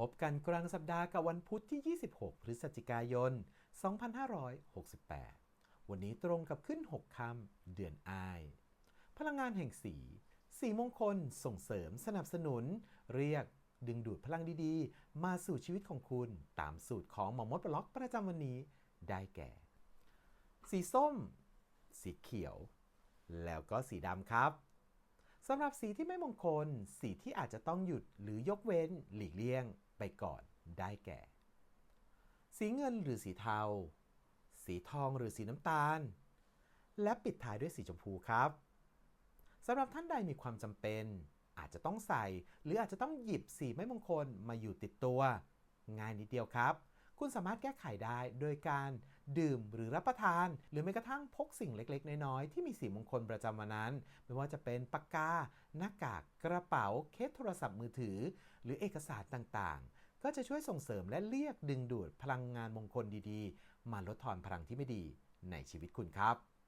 พบกันกลางสัปดาห์กับวันพุธที่ 26 พฤศจิกายน 2568 วันนี้ตรงกับขึ้น 6ค่ำเดือนอาย พลังงานแห่งสี สีมงคล ส่งเสริมสนับสนุน เรียกดึงดูดพลังดีๆ มาสู่ชีวิตของคุณตามสูตรของหมอมดบล็อกประจำวันนี้ได้แก่ สีส้ม สีเขียว แล้วก็สีดำครับสำหรับสีที่ไม่มงคล สีที่อาจจะต้องหยุดหรือยกเว้นหลีกเลี่ยง ไปก่อนได้แก่ สีเงินหรือสีเทา สีทองหรือสีน้ำตาล และปิดท้ายด้วยสีชมพูครับสำหรับท่านใดมีความจำเป็น อาจจะต้องใส่ หรืออาจจะต้องหยิบสีไม่มงคลมาอยู่ติดตัว ง่ายนิดเดียวครับ คุณสามารถแก้ไขได้โดยการดื่มหรือรับประทาน หรือแม้กระทั่งพกสิ่งเล็กๆ น้อยๆ ที่มีสีมงคลประจำวันนั้น ไม่ว่าจะเป็นปากกา หน้ากาก กระเป๋า เคสโทรศัพท์มือถือ หรือเอกสารต่างๆ ก็จะช่วยส่งเสริมและเรียกดึงดูดพลังงานมงคลดีๆ มาลดทอนพลังที่ไม่ดีในชีวิตคุณครับ